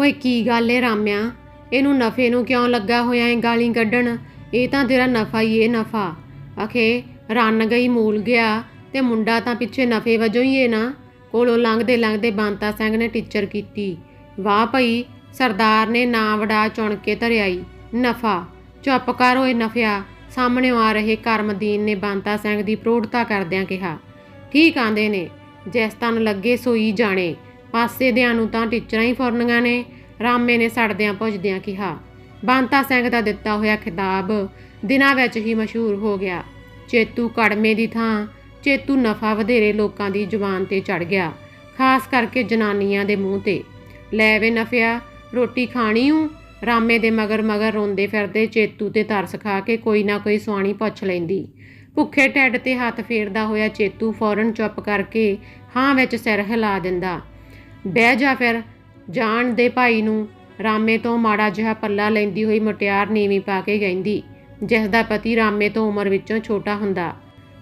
ਓਏ ਕੀ ਗੱਲ ਏ ਰਾਮਿਆ? ਇਹਨੂੰ ਨਫੇ ਨੂੰ ਕਿਉਂ ਲੱਗਾ ਹੋਇਆ ਏ ਗਾਲੀ ਕੱਢਣ? ਇਹ ਤਾਂ ਤੇਰਾ ਨਫਾ ਹੀ ਏ ਨਫਾ। ਅਖੇ ਰੰਨ ਗਈ ਮੂਲ ਗਿਆ ਤੇ ਮੁੰਡਾ ਤਾਂ ਪਿੱਛੇ ਨਫੇ ਵਜੋਂ ਹੀ ਏ ਨਾ। ਕੋਲੋਂ ਲੰਘਦੇ ਲੰਘਦੇ ਬੰਤਾ ਸਿੰਘ ਨੇ ਟੀਚਰ ਕੀਤੀ। ਵਾਹ ਭਈ, ਸਰਦਾਰ ਨੇ ਨਾ ਵੜਾ ਚੁਣ ਕੇ ਧਰਿਆਈ। ਨਫਾ। ਚੁੱਪ ਕਰ ਓਏ ਨਫਿਆ। ਸਾਹਮਣੇ ਆ ਰਹੇ ਕਰਮਦੀਨ ਨੇ ਬੰਤਾ ਸਿੰਘ ਦੀ ਪ੍ਰੋੜਤਾ ਕਰਦਿਆਂ ਕਿਹਾ, ਠੀਕ ਆਂਦੇ ਨੇ। ਜਿਸ ਤਨ ਲੱਗੇ ਸੋਈ ਜਾਣੇ। ਪਾਸੇ ਦਿਆਂ ਨੂੰ ਤਾਂ ਟੀਚਰਾਂ ਹੀ ਫੁਰਨੀਆਂ ਨੇ। ਰਾਮੇ ਨੇ ਸੜਦਿਆਂ ਪੁੱਜਦਿਆਂ ਕਿਹਾ, ਬੰਤਾ ਸਿੰਘ ਦਾ ਦਿੱਤਾ ਹੋਇਆ ਖਿਤਾਬ ਦਿਨਾਂ ਵਿੱਚ ਹੀ ਮਸ਼ਹੂਰ ਹੋ ਗਿਆ। ਚੇਤੂ ਕੜਮੇ ਦੀ ਥਾਂ, ਚੇਤੂ ਨਫਾ ਵਧੇਰੇ ਲੋਕਾਂ ਦੀ ਜ਼ੁਬਾਨ ਤੇ ਚੜ ਗਿਆ, ਖਾਸ ਕਰਕੇ ਜਨਾਨੀਆਂ ਦੇ ਮੂੰਹ ਤੇ। ਲੈ ਵੇ ਨਫਿਆ, ਰੋਟੀ ਖਾਣੀ ਹੂੰ ਰਾਮੇ ਦੇ ਮਗਰ ਮਗਰ ਰੋਂਦੇ ਫਿਰਦੇ ਚੇਤੂ ਤੇ ਤਰਸ ਖਾ ਕੇ ਕੋਈ ਨਾ ਕੋਈ ਸੁਆਣੀ ਪੁੱਛ ਲੈਂਦੀ। ਭੁੱਖੇ ਢਿੱਡ ਤੇ ਹੱਥ ਫੇਰਦਾ ਹੋਇਆ ਚੇਤੂ ਫੌਰਨ ਚੁੱਪ ਕਰਕੇ ਹਾਂ ਵਿੱਚ ਸਿਰ ਹਿਲਾ ਦਿੰਦਾ। ਬਹਿ ਜਾ ਫਿਰ, ਜਾਣ ਦੇ ਭਾਈ ਨੂੰ ਰਾਮੇ ਤੋਂ ਮਾੜਾ ਜਿਹਾ ਪੱਲਾ ਲੈਂਦੀ ਹੋਈ ਮੁਟਿਆਰ ਨੀਵੀਂ ਪਾ ਕੇ ਗੈਂਦੀ ਜਿਸ ਦਾ ਪਤੀ ਰਾਮੇ ਤੋਂ ਉਮਰ ਵਿੱਚੋਂ ਛੋਟਾ ਹੁੰਦਾ।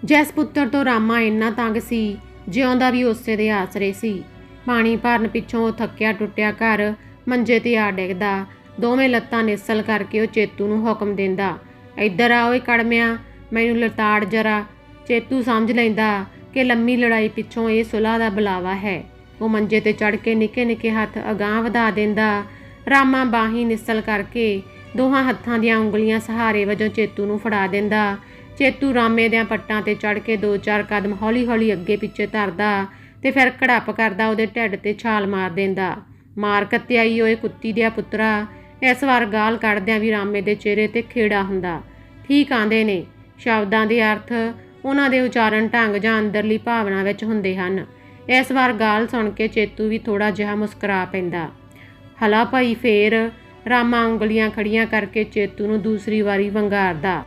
ਜਿਸ ਪੁੱਤਰ ਤੋਂ ਰਾਮਾ ਇੰਨਾ ਤੰਗ ਸੀ ਜਿਉਂਦਾ ਵੀ ਉਸੇ ਦੇ ਆਸਰੇ ਸੀ। ਪਾਣੀ ਭਰਨ ਪਿੱਛੋਂ ਉਹ ਥੱਕਿਆ ਟੁੱਟਿਆ ਘਰ ਮੰਜੇ ਤੇ ਆ ਡਿੱਗਦਾ, ਦੋਵੇਂ ਲੱਤਾਂ ਨਿਸਲ ਕਰਕੇ ਉਹ ਚੇਤੂ ਨੂੰ ਹੁਕਮ ਦਿੰਦਾ, ਇੱਧਰ ਆ ਓਏ ਕੜਮਿਆ, ਮੈਨੂੰ ਲਤਾੜ ਜਰਾ, ਚੇਤੂ ਸਮਝ ਲੈਂਦਾ ਕਿ ਲੰਮੀ ਲੜਾਈ ਪਿੱਛੋਂ ਇਹ ਸੁਲਾਹ ਦਾ ਬੁਲਾਵਾ ਹੈ। ਉਹ ਮੰਜੇ ਤੇ ਚੜ ਕੇ ਨਿੱਕੇ ਨਿੱਕੇ ਹੱਥ ਅਗਾਂਹ ਵਧਾ ਦਿੰਦਾ। ਰਾਮਾ ਬਾਹੀ ਨਿਸਲ ਕਰਕੇ ਦੋਹਾਂ ਹੱਥਾਂ ਦੀਆਂ ਉਂਗਲੀਆਂ ਸਹਾਰੇ ਵਜੋਂ ਚੇਤੂ ਨੂੰ ਫੜਾ ਦਿੰਦਾ। ਚੇਤੂ ਰਾਮੇ ਦਿਆਂ ਪੱਟਾਂ ਤੇ ਚੜ ਕੇ ਦੋ ਚਾਰ ਕਦਮ ਹੌਲੀ-ਹੌਲੀ ਅੱਗੇ ਪਿੱਛੇ ਧਰਦਾ ਤੇ ਫਿਰ ਕੜੱਪ ਕਰਦਾ ਉਹਦੇ ਢਿੱਡ ਤੇ ਛਾਲ ਮਾਰ ਦਿੰਦਾ। ਮਾਰ ਕੱਤਿਆਈ ਓਏ ਕੁੱਤੀ ਦਿਆ ਪੁੱਤਰਾ, ਇਸ ਵਾਰ ਗਾਲ ਕੱਢਦਿਆਂ ਵੀ ਰਾਮੇ ਦੇ ਚਿਹਰੇ ਤੇ ਖੇੜਾ ਹੁੰਦਾ। ਠੀਕ ਆਂਦੇ ਨੇ। ਸ਼ਬਦਾਂ ਦੇ ਅਰਥ ਉਹਨਾਂ ਦੇ ਉਚਾਰਨ ਢੰਗ ਜਾਂ ਅੰਦਰਲੀ ਭਾਵਨਾ ਵਿੱਚ ਹੁੰਦੇ ਹਨ। ਇਸ ਵਾਰ ਗਾਲ ਸੁਣ ਕੇ ਚੇਤੂ ਵੀ ਥੋੜਾ ਜਿਹਾ ਮੁਸਕਰਾ ਪੈਂਦਾ। ਹਲਾ ਭਾਈ ਫੇਰ, ਰਾਮਾ ਉਂਗਲੀਆਂ ਖੜੀਆਂ ਕਰਕੇ ਚੇਤੂ ਨੂੰ ਦੂਸਰੀ ਵਾਰੀ ਵੰਗਾਰਦਾ।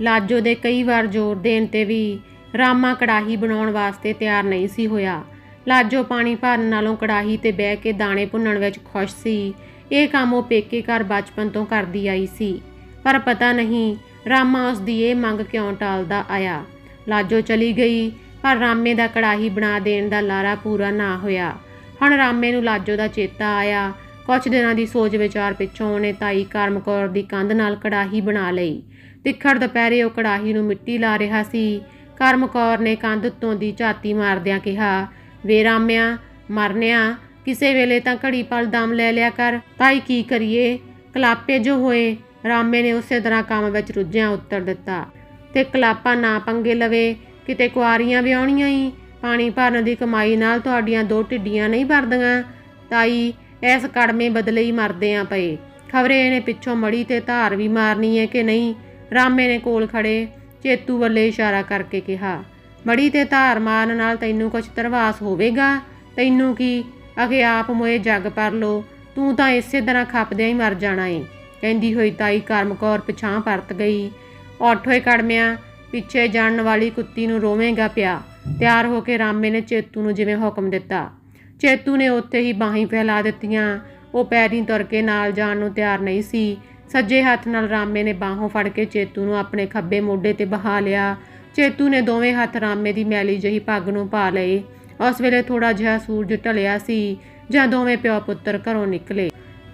ਲਾਜੋ ਦੇ ਕਈ ਵਾਰ ਜ਼ੋਰ ਦੇਣ ਤੇ ਵੀ ਰਾਮਾ ਕੜਾਹੀ ਬਣਾਉਣ ਵਾਸਤੇ ਤਿਆਰ ਨਹੀਂ ਸੀ ਹੋਇਆ। ਲਾਜੋ ਪਾਣੀ ਭਰਨ ਨਾਲੋਂ ਕੜਾਹੀ ਤੇ ਬਹਿ ਕੇ ਦਾਣੇ ਭੁੰਨਣ ਵਿੱਚ ਖੁਸ਼ ਸੀ। ਇਹ ਕੰਮ ਉਹ ਪੇਕੇ ਘਰ ਬਚਪਨ ਤੋਂ ਕਰਦੀ ਆਈ ਸੀ। ਪਰ ਪਤਾ ਨਹੀਂ ਰਾਮਾ ਉਸ ਦੀ ਇਹ ਮੰਗ ਕਿਉਂ ਟਾਲਦਾ ਆਇਆ। ਲਾਜੋ ਚਲੀ ਗਈ ਪਰ ਰਾਮੇ ਦਾ ਕੜਾਹੀ ਬਣਾ ਦੇਣ ਦਾ ਲਾਰਾ ਪੂਰਾ ਨਾ ਹੋਇਆ। ਹੁਣ ਰਾਮੇ ਨੂੰ ਲਾਜੋ ਦਾ ਚੇਤਾ ਆਇਆ। ਕੁਝ ਦਿਨਾਂ ਦੀ ਸੋਚ ਵਿਚਾਰ ਪਿੱਛੋਂ ਉਹਨੇ ਤਾਈ ਕਰਮਕੌਰ ਦੀ ਕੰਧ ਨਾਲ ਕੜਾਹੀ ਬਣਾ ਲਈ। ਤਿੱਖੜ ਦੁਪਹਿਰੇ ਉਹ ਕੜਾਹੀ ਨੂੰ ਮਿੱਟੀ ਲਾ ਰਿਹਾ ਸੀ। ਕਰਮਕੌਰ ਨੇ ਕੰਧ ਉੱਤੋਂ ਦੀ ਝਾਤੀ ਮਾਰਦਿਆਂ ਕਿਹਾ, ਵੇ ਰਾਮਿਆ, ਮਰਨਿਆ, ਕਿਸੇ ਵੇਲੇ ਤਾਂ ਘੜੀ ਪਲ ਦਮ ਲੈ ਲਿਆ ਕਰ। ਤਾਈ ਕੀ ਕਰੀਏ? ਕਲਾਪੇ ਜੋ ਹੋਏ, ਰਾਮੇ ਨੇ ਉਸੇ ਤਰ੍ਹਾਂ ਕੰਮ ਵਿੱਚ ਰੁੱਝਿਆ ਉੱਤਰ ਦਿੱਤਾ ਤੇ ਕਲਾਪਾ ਨਾ ਪੰਗੇ ਲਵੇ ਕਿਤੇ ਕੁਆਰੀਆਂ ਵਿਆਹਣੀਆਂ ਹੀ ਪਾਣੀ ਭਰਨ ਦੀ ਕਮਾਈ ਨਾਲ ਤੁਹਾਡੀਆਂ ਦੋ ਢਿੱਡੀਆਂ ਨਹੀਂ ਭਰਦੀਆਂ। ਤਾਈ, ਇਸ ਕੜਮੇ ਬਦਲੇ ਹੀ ਮਰਦੇ ਆ ਪਏ। ਖਬਰੇ ਇਹਨੇ ਪਿੱਛੋਂ ਮੜੀ ਤੇ ਧਾਰ ਵੀ ਮਾਰਨੀ ਹੈ ਕਿ ਨਹੀਂ? ਰਾਮੇ ਨੇ ਕੋਲ ਖੜੇ ਚੇਤੂ ਵੱਲੇ ਇਸ਼ਾਰਾ ਕਰਕੇ ਕਿਹਾ, ਮੜੀ ਤੇ ਧਾਰ ਮਾਰਨ ਨਾਲ ਤੈਨੂੰ ਕੁਝ ਤਰਵਾਸ ਹੋਵੇਗਾ? ਤੈਨੂੰ ਕੀ? ਅਗੇ ਆਪ ਮੋਏ ਜੱਗ ਪਰ ਲੋ। ਤੂੰ ਤਾਂ ਇਸੇ ਤਰ੍ਹਾਂ ਖੱਪਦਿਆਂ ਹੀ ਮਰ ਜਾਣਾ ਏ। ਕਹਿੰਦੀ ਹੋਈ ਤਾਈ ਕਰਮਕੌਰ ਪਿਛਾਂ ਪਰਤ ਗਈ। ਔਠੋਏ ਕੜਮਿਆਂ ਪਿੱਛੇ ਜਾਣ ਵਾਲੀ ਕੁੱਤੀ ਨੂੰ ਰੋਵੇਂਗਾ ਪਿਆ। ਤਿਆਰ ਹੋ ਕੇ ਰਾਮੇ ਨੇ ਚੇਤੂ ਨੂੰ ਜਿਵੇਂ ਹੁਕਮ ਦਿੱਤਾ। ਚੇਤੂ ਨੇ ਉੱਥੇ ਹੀ ਬਾਹੀਂ ਫੈਲਾ ਦਿੱਤੀਆਂ। ਉਹ ਪੈਰੀਂ ਤੁਰ ਕੇ ਨਾਲ ਜਾਣ ਨੂੰ ਤਿਆਰ ਨਹੀਂ ਸੀ। ਸੱਜੇ ਹੱਥ ਨਾਲ ਰਾਮੇ ਨੇ ਬਾਹੋਂ ਫੜ ਕੇ ਚੇਤੂ ਨੂੰ ਆਪਣੇ ਖੱਬੇ ਮੋਢੇ ਤੇ ਬਹਾ ਲਿਆ। ਚੇਤੂ ਨੇ ਦੋਵੇਂ ਹੱਥ ਰਾਮੇ ਦੀ ਮੈਲੀ ਜਹੀ ਪੱਗ ਨੂੰ ਪਾ ਲਏ। ਉਸ ਵੇਲੇ ਥੋੜਾ ਜਿਹਾ ਸੂਰਜ ਢਲਿਆ ਸੀ, ਜਾਂ ਦੋਵੇਂ ਪਿਓ ਪੁੱਤਰ ਘਰੋਂ ਨਿਕਲੇ।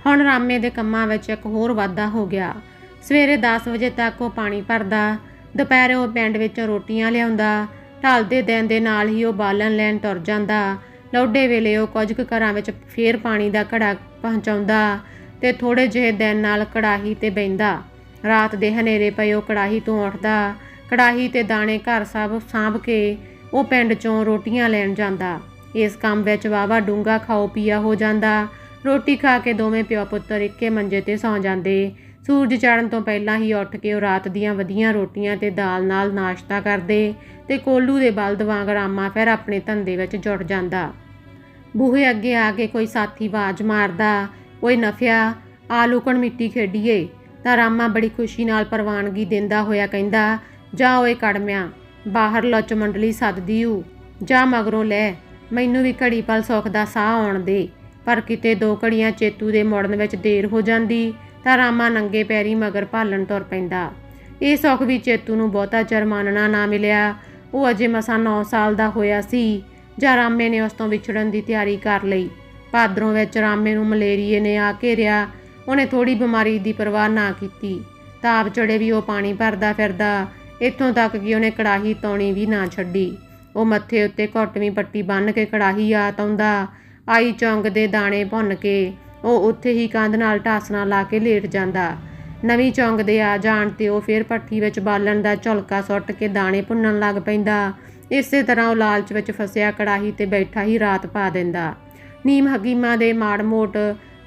ਹੁਣ ਰਾਮੇ ਦੇ ਕੰਮਾਂ ਵਿੱਚ ਇੱਕ ਹੋਰ ਵਾਧਾ ਹੋ ਗਿਆ। ਸਵੇਰੇ 10 ਵਜੇ ਤੱਕ ਉਹ ਪਾਣੀ ਭਰਦਾ ਦੁਪਹਿਰੇ ਉਹ ਪਿੰਡ ਵਿੱਚੋਂ ਰੋਟੀਆਂ ਲਿਆਉਂਦਾ, ਢਲਦੇ ਦਿਨ ਦੇ ਨਾਲ ਹੀ ਉਹ ਬਾਲਣ ਲੈਣ ਤੁਰ ਜਾਂਦਾ। ਲੌਡੇ ਵੇਲੇ ਉਹ ਕੁਝ ਕੁ ਘਰਾਂ ਵਿੱਚ ਫੇਰ ਪਾਣੀ ਦਾ ਘੜਾ ਪਹੁੰਚਾਉਂਦਾ ਤੇ ਥੋੜੇ ਜਿਹੇ ਦਿਨ ਨਾਲ ਕੜਾਹੀ ਤੇ ਬੈੰਦਾ ਰਾਤ ਦੇ ਹਨੇਰੇ ਪਏ ਉਹ ਕੜਾਹੀ ਤੋਂ ਉੱਠਦਾ। ਕੜਾਹੀ ਤੇ ਦਾਣੇ ਘਰ ਸਭ ਸਾਂਭ ਕੇ ਉਹ ਪਿੰਡ ਚੋਂ ਰੋਟੀਆਂ ਲੈਣ ਜਾਂਦਾ। ਇਸ ਕੰਮ ਵਿੱਚ ਵਾਵਾ ਡੂੰਗਾ ਖਾਓ ਪੀਆ ਹੋ ਜਾਂਦਾ। ਰੋਟੀ ਖਾ ਕੇ ਦੋਵੇਂ ਪਿਓ ਪੁੱਤਰ ਇੱਕੇ ਮੰਜੇ ਤੇ ਸੌਂ ਜਾਂਦੇ। ਸੂਰਜ ਚੜ੍ਹਨ ਤੋਂ ਪਹਿਲਾਂ ਹੀ ਉੱਠ ਕੇ ਉਹ ਰਾਤ ਦੀਆਂ ਵਧੀਆਂ ਰੋਟੀਆਂ ਤੇ ਦਾਲ ਨਾਲ ਨਾਸ਼ਤਾ ਕਰਦੇ ਤੇ ਕੋਲੂ ਦੇ ਬਲਦ ਵਾਂਗ ਰਾਮਾ ਫਿਰ ਆਪਣੇ ਧੰਦੇ ਵਿੱਚ ਜੁੜ ਜਾਂਦਾ। ਬੂਹੇ ਅੱਗੇ ਆ ਕੇ ਕੋਈ ਸਾਥੀ ਆਵਾਜ਼ ਮਾਰਦਾ, ਓਏ ਨਫਿਆ, ਆ ਲੁਕਣ ਮਿੱਟੀ ਖੇਡੀਏ। ਤਾਂ ਰਾਮਾ ਬੜੀ ਖੁਸ਼ੀ ਨਾਲ ਪ੍ਰਵਾਨਗੀ ਦਿੰਦਾ ਹੋਇਆ ਕਹਿੰਦਾ, ਜਾ ਓਏ ਕੜਮਿਆ, ਬਾਹਰ ਲੁੱਚ ਮੰਡਲੀ ਸੱਦਦੀ ਊ ਜਾ ਮਗਰੋਂ ਲੈ, ਮੈਨੂੰ ਵੀ ਘੜੀ ਪਲ ਸੁੱਖ ਦਾ ਸਾਹ ਆਉਣ ਦੇ, ਪਰ ਕਿਤੇ ਦੋ ਘੜੀਆਂ ਚੇਤੂ ਦੇ ਮੁੜਨ ਵਿੱਚ ਦੇਰ ਹੋ ਜਾਂਦੀ ਤਾਂ ਰਾਮਾ ਨੰਗੇ ਪੈਰੀ ਮਗਰ ਭਾਲਣ ਤੁਰ ਪੈਂਦਾ। ਇਹ ਸੁੱਖ ਵੀ ਚੇਤੂ ਨੂੰ ਬਹੁਤਾ ਚਿਰ ਮਾਨਣਾ ਨਾ ਮਿਲਿਆ। ਉਹ ਅਜੇ ਮਸਾਂ 9 ਸਾਲ ਦਾ ਹੋਇਆ ਸੀ, ਜਾਂ ਰਾਮੇ ਨੇ ਉਸ ਤੋਂ ਵਿਛੜਨ ਦੀ ਤਿਆਰੀ ਕਰ ਲਈ। ਭਾਦਰੋਂ ਵਿੱਚ ਰਾਮੇ ਨੂੰ ਮਲੇਰੀਏ ਨੇ ਆ ਘੇਰਿਆ ਉਹਨੇ ਥੋੜੀ ਬਿਮਾਰੀ ਦੀ ਪਰਵਾਹ ਨਾ ਕੀਤੀ। ਤਾਪ ਚੜੇ ਵੀ ਉਹ ਪਾਣੀ ਭਰਦਾ ਫਿਰਦਾ। ਇੱਥੋਂ ਤੱਕ ਕਿ ਉਹਨੇ ਕੜਾਹੀ ਤੌਣੀ ਵੀ ਨਾ ਛੱਡੀ। ਉਹ ਮੱਥੇ ਉੱਤੇ ਘੁੱਟਵੀਂ ਪੱਟੀ ਬੰਨ੍ਹ ਕੇ ਕੜਾਹੀ ਆ ਤਾਉਂਦਾ ਆਈ ਚੌਂਕ ਦੇ ਦਾਣੇ ਭੁੰਨ ਕੇ ਉਹ ਉੱਥੇ ਹੀ ਕੰਧ ਨਾਲ ਢਾਸਣਾ ਲਾ ਕੇ ਲੇਟ ਜਾਂਦਾ। ਨਵੀਂ ਚੌਂਗ ਦੇ ਆ ਜਾਣ ਤੇ ਉਹ ਫੇਰ ਪੱਠੀ ਵਿੱਚ ਬਾਲਣ ਦਾ ਝੁਲਕਾ ਸੁੱਟ ਕੇ ਦਾਣੇ ਭੁੰਨਣ ਲੱਗ ਪੈਂਦਾ। ਇਸੇ ਤਰ੍ਹਾਂ ਉਹ ਲਾਲਚ ਵਿੱਚ ਫਸਿਆ ਕੜਾਹੀ ਤੇ ਬੈਠਾ ਹੀ ਰਾਤ ਪਾ ਦਿੰਦਾ। ਨੀਮ ਹਕੀਮਾਂ ਦੇ ਮਾੜ-ਮੋਟ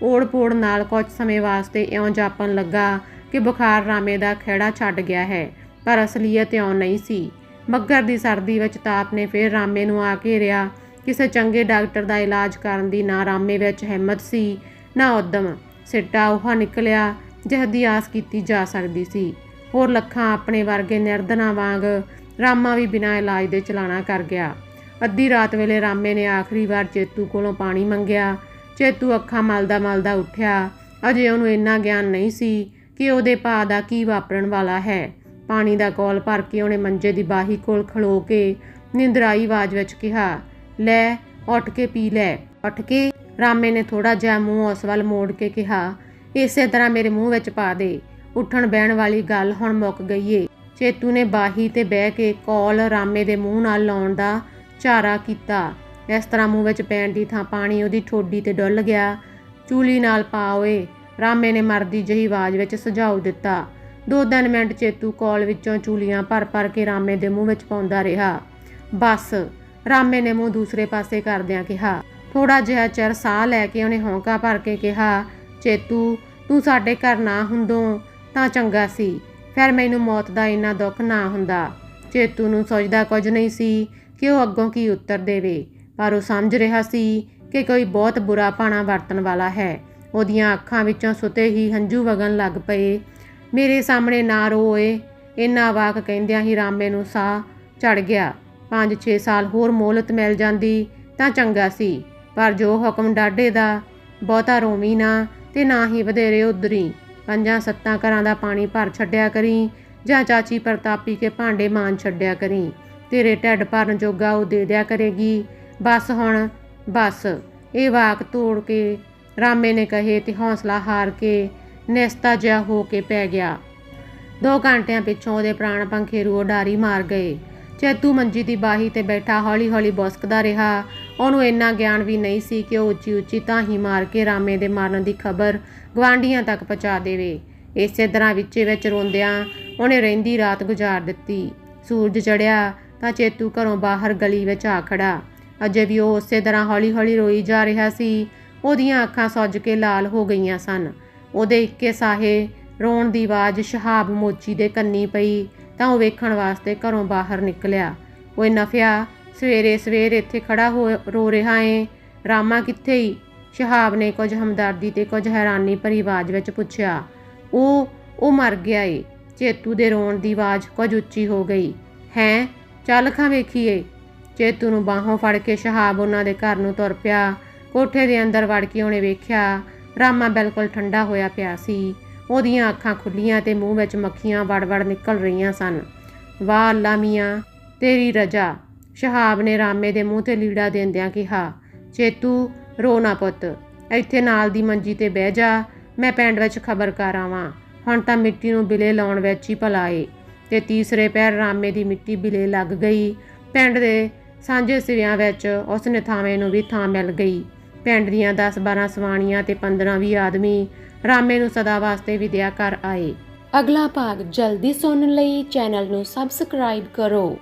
ਓੜ-ਪੋੜ ਨਾਲ ਕੁਝ ਸਮੇਂ ਵਾਸਤੇ ਇਉਂ ਜਾਪਣ ਲੱਗਾ ਕਿ ਬੁਖਾਰ ਰਾਮੇ ਦਾ ਖਹਿੜਾ ਛੱਡ ਗਿਆ ਹੈ, ਪਰ ਅਸਲੀਅਤ ਇਉਂ ਨਹੀਂ ਸੀ। ਮੱਗਰ ਦੀ ਸਰਦੀ ਵਿੱਚ ਤਾਪ ਨੇ ਫੇਰ ਰਾਮੇ ਨੂੰ ਆ ਘੇਰਿਆ। ਕਿਸੇ ਚੰਗੇ ਡਾਕਟਰ ਦਾ ਇਲਾਜ ਕਰਨ ਦੀ ਨਾ ਰਾਮੇ ਵਿੱਚ ਹਿੰਮਤ ਸੀ ਨਾ ਉਦਮ। ਸਿੱਟਾ ਉਹ ਨਿਕਲਿਆ ਜਿਹਦੀ ਆਸ ਕੀਤੀ ਜਾ ਸਕਦੀ ਸੀ। ਹੋਰ ਲੱਖਾਂ ਆਪਣੇ ਵਰਗੇ ਨਿਰਧਨਾ ਵਾਂਗ ਰਾਮਾ ਵੀ ਬਿਨਾਂ ਇਲਾਜ ਦੇ ਚਲਾਣਾ ਕਰ ਗਿਆ। ਅੱਧੀ ਰਾਤ ਵੇਲੇ ਰਾਮੇ ਨੇ ਆਖਰੀ ਵਾਰ ਚੇਤੂ ਕੋਲੋਂ ਪਾਣੀ ਮੰਗਿਆ। ਚੇਤੂ ਅੱਖਾਂ ਮਲਦਾ ਮਲਦਾ ਉੱਠਿਆ। ਅਜੇ ਉਹਨੂੰ ਇੰਨਾ ਗਿਆਨ ਨਹੀਂ ਸੀ ਕਿ ਉਹਦੇ ਭਾ ਦਾ ਕੀ ਵਾਪਰਨ ਵਾਲਾ ਹੈ। ਪਾਣੀ ਦਾ ਕੋਲ ਭਰ ਕੇ ਉਹਨੇ ਮੰਜੇ ਦੀ ਬਾਹੀ ਕੋਲ ਖਲੋ ਕੇ ਨਿੰਦਰਾਈ ਆਵਾਜ਼ ਵਿੱਚ ਕਿਹਾ, ਲੈ, ਉੱਠ ਕੇ ਪੀ ਲੈ, ਉੱਠ ਕੇ। ਰਾਮੇ ਨੇ ਥੋੜਾ ਜਿਹਾ ਮੂੰਹ ਉਸ ਵੱਲ ਮੋੜ ਕੇ ਕਿਹਾ, ਇਸੇ ਤਰ੍ਹਾਂ ਮੇਰੇ ਮੂੰਹ ਵਿੱਚ ਪਾ ਦੇ, ਉੱਠਣ ਬਹਿਣ ਵਾਲੀ ਗੱਲ ਹੁਣ ਮੁੱਕ ਗਈ ਏ। ਚੇਤੂ ਨੇ ਬਾਹੀ ਤੇ ਬਹਿ ਕੇ ਕੌਲ ਰਾਮੇ ਦੇ ਮੂੰਹ ਨਾਲ ਲਾਉਣ ਦਾ ਚਾਰਾ ਕੀਤਾ। ਇਸ ਤਰ੍ਹਾਂ ਮੂੰਹ ਵਿੱਚ ਪੈਣ ਦੀ ਥਾਂ ਪਾਣੀ ਉਹਦੀ ਠੋਡੀ ਤੇ ਡੁੱਲ ਗਿਆ। ਚੂਲੀ ਨਾਲ ਪਾ ਓਏ, ਰਾਮੇ ਨੇ ਮਰਦੀ ਜਹੀ ਆਵਾਜ਼ ਵਿੱਚ ਸੁਝਾਅ ਦਿੱਤਾ। ਦੋ ਤਿੰਨ ਮਿੰਟ ਚੇਤੂ ਕੌਲ ਵਿੱਚੋਂ ਚੂਲੀਆਂ ਭਰ ਭਰ ਕੇ ਰਾਮੇ ਦੇ ਮੂੰਹ ਵਿੱਚ ਪਾਉਂਦਾ ਰਿਹਾ। ਬਸ, ਰਾਮੇ ਨੇ ਮੂੰਹ ਦੂਸਰੇ ਪਾਸੇ ਕਰਦਿਆਂ ਕਿਹਾ ਥੋੜਾ ਜਿਹਾ ਚਿਰ ਸਾਹ ਲੈ ਕੇ ਉਹਨੇ ਹੌਂਕਾ ਭਰ ਕੇ ਕਿਹਾ, ਚੇਤੂ, ਤੂੰ ਸਾਡੇ ਘਰ ਨਾ ਹੁੰਦੋਂ, ਤਾਂ ਚੰਗਾ ਸੀ। ਫਿਰ ਮੈਨੂੰ ਮੌਤ ਦਾ ਇੰਨਾ ਦੁੱਖ ਨਾ ਹੁੰਦਾ। ਚੇਤੂ ਨੂੰ ਸੋਚਦਾ ਕੁਝ ਨਹੀਂ ਸੀ ਕਿ ਉਹ ਅੱਗੋਂ ਕੀ ਉੱਤਰ ਦੇਵੇ, ਪਰ ਉਹ ਸਮਝ ਰਿਹਾ ਸੀ ਕਿ ਕੋਈ ਬਹੁਤ ਬੁਰਾ ਪਾਣਾ ਵਰਤਣ ਵਾਲਾ ਹੈ। ਉਹਦੀਆਂ ਅੱਖਾਂ ਵਿੱਚੋਂ ਸੁਤੇ ਹੀ ਹੰਝੂ ਵਗਣ ਲੱਗ ਪਏ। ਮੇਰੇ ਸਾਹਮਣੇ ਨਾ ਰੋਏ, ਇੰਨਾ ਵਾਕ ਕਹਿੰਦਿਆਂ ਹੀ ਰਾਮੇ ਨੂੰ ਸਾਹ ਚੜ ਗਿਆ। 5-6 ਸਾਲ ਹੋਰ ਮੋਹਲਤ ਮਿਲ ਜਾਂਦੀ ਤਾਂ ਚੰਗਾ ਸੀ। ਪਰ ਜੋ ਹੁਕਮ ਡਾਢੇ ਦਾ, ਬਹੁਤਾ ਰੋਵੀ ਨਾ ਤੇ ਨਾ ਹੀ ਵਧੇਰੇ ਉਧਰੀ। ਪੰਜਾਂ ਸੱਤਾਂ ਘਰਾਂ ਦਾ ਪਾਣੀ ਭਰ ਛੱਡਿਆ ਕਰੀ, ਜਾਂ ਚਾਚੀ ਪ੍ਰਤਾਪੀ ਕੇ ਭਾਂਡੇ ਮਾਨ ਛੱਡਿਆ ਕਰੀ। ਤੇਰੇ ਢਿੱਡ ਭਰਨ ਜੋਗਾ ਉਹ ਦੇ ਦਿਆ ਕਰੇਗੀ। ਬਸ ਹੁਣ, ਬਸ। ਇਹ ਵਾਕ ਤੋੜ ਕੇ ਰਾਮੇ ਨੇ ਕਹੇ ਤੇ ਹੌਸਲਾ ਹਾਰ ਕੇ ਨਿਸਤਾ ਜਿਹਾ ਹੋ ਕੇ ਪੈ ਗਿਆ। ਦੋ ਘੰਟਿਆਂ ਪਿੱਛੋਂ ਉਹਦੇ ਪ੍ਰਾਣ ਪੰਖੇ ਰੂਹ ਡਾਰੀ ਮਾਰ ਗਏ। ਚੇਤੂ ਮੰਜੀ ਦੀ ਬਾਹੀ ਤੇ ਬੈਠਾ ਹੌਲੀ-ਹੌਲੀ ਬੁਸਕਦਾ ਰਿਹਾ। ਉਹਨੂੰ ਇੰਨਾ ਗਿਆਨ ਵੀ ਨਹੀਂ ਸੀ ਕਿ ਉਹ ਉੱਚੀ-ਉੱਚੀ ਤਾਹੀ ਮਾਰ ਕੇ ਰਾਮੇ ਦੇ ਮਾਰਨ ਦੀ ਖਬਰ ਗਵਾਂਢੀਆਂ ਤੱਕ ਪਹੁੰਚਾ ਦੇਵੇ। ਇਸੇ ਤਰ੍ਹਾਂ ਵਿੱਚੇ ਵਿੱਚ ਰੋਂਦਿਆਂ ਉਹਨੇ ਰਹਿੰਦੀ ਰਾਤ ਗੁਜ਼ਾਰ ਦਿੱਤੀ। ਸੂਰਜ ਚੜਿਆ ਤਾਂ ਚੇਤੂ ਘਰੋਂ ਬਾਹਰ ਗਲੀ ਵਿੱਚ ਆ ਖੜਾ ਅਜੇ ਵੀ ਉਹ ਉਸੇ ਤਰ੍ਹਾਂ ਹੌਲੀ-ਹੌਲੀ ਰੋਈ ਜਾ ਰਿਹਾ ਸੀ। ਉਹਦੀਆਂ ਅੱਖਾਂ ਸੁੱਜ ਕੇ ਲਾਲ ਹੋ ਗਈਆਂ ਸਨ। ਉਹਦੇ ਇੱਕੇ ਸਾਹੇ ਰੋਣ ਦੀ ਆਵਾਜ਼ ਸ਼ਹਾਬ ਮੋਚੀ ਦੇ ਕੰਨੀ ਪਈ ਤਾਂ ਉਹ ਵੇਖਣ ਵਾਸਤੇ ਘਰੋਂ ਬਾਹਰ ਨਿਕਲਿਆ। ਓਏ ਨਫਿਆ ਸਵੇਰੇ ਸਵੇਰ ਇੱਥੇ ਖੜਾ ਹੋ, ਰੋ ਰਿਹਾ ਏ। ਰਾਮਾ ਕਿੱਥੇ ਹੀ ਸ਼ਹਾਬ ਨੇ ਕੁਝ ਹਮਦਰਦੀ ਤੇ ਕੁਝ ਹੈਰਾਨੀ ਭਰੀ ਆਵਾਜ਼ ਵਿੱਚ ਪੁੱਛਿਆ, ਉਹ ਉਹ ਮਰ ਗਿਆ ਏ। ਚੇਤੂ ਦੇ ਰੋਣ ਦੀ ਆਵਾਜ਼ ਕੁਝ ਉੱਚੀ ਹੋ ਗਈ। ਹੈ? ਚੱਲ ਖਾਂ ਵੇਖੀਏ। ਚੇਤੂ ਨੂੰ ਬਾਹੋਂ ਫੜ ਕੇ ਸ਼ਹਾਬ ਉਹਨਾਂ ਦੇ ਘਰ ਨੂੰ ਤੁਰ ਪਿਆ। ਕੋਠੇ ਦੇ ਅੰਦਰ ਵੜ ਕੇ ਉਹਨੇ ਵੇਖਿਆ, ਰਾਮਾ ਬਿਲਕੁਲ ਠੰਡਾ ਹੋਇਆ ਪਿਆ ਸੀ। ਉਹਦੀਆਂ ਅੱਖਾਂ ਖੁੱਲੀਆਂ ਤੇ ਮੂੰਹ ਵਿੱਚ ਮੱਖੀਆਂ ਵੜ-ਵੜ ਨਿਕਲ ਰਹੀਆਂ ਸਨ। ਵਾਹ ਅੱਲਾ ਮੀਆਂ, ਤੇਰੀ ਰਜਾ। ਸ਼ਹਾਬ ਨੇ ਰਾਮੇ ਦੇ ਮੂੰਹ ਤੇ ਲੀੜਾ ਦੇਂਦਿਆਂ ਕਿਹਾ, ਚੇਤੂ, ਰੋ ਨਾ ਪੁੱਤ। ਇੱਥੇ ਨਾਲ ਦੀ ਮੰਜੀ ਤੇ ਬਹਿ ਜਾ, ਮੈਂ ਪਿੰਡ ਵਿੱਚ ਖਬਰ ਕਰ ਆਵਾਂ। ਹੁਣ ਤਾਂ ਮਿੱਟੀ ਨੂੰ ਬਿਲੇ ਲਾਉਣ ਵਿੱਚ ਹੀ ਭਲਾਏ ਤੇ ਤੀਸਰੇ ਪੈਰ ਰਾਮੇ ਦੀ ਮਿੱਟੀ ਬਿਲੇ ਲੱਗ ਗਈ। ਪਿੰਡ ਦੇ ਸਾਂਝੇ ਸਿਵਿਆਂ ਵਿੱਚ ਉਸ ਨਿਥਾਵੇਂ ਨੂੰ ਵੀ ਥਾਂ ਮਿਲ ਗਈ। ਪਿੰਡ ਦੀਆਂ 10-12 ਸਵਾਣੀਆਂ ਤੇ 15-20 ਆਦਮੀ ਰਾਮੇ ਨੂੰ ਸਦਾ ਵਾਸਤੇ ਵਿਦਿਆ ਕਰ ਆਏ। ਅਗਲਾ ਭਾਗ ਜਲਦੀ ਸੁਣਨ ਲਈ ਚੈਨਲ ਨੂੰ ਸਬਸਕ੍ਰਾਈਬ ਕਰੋ।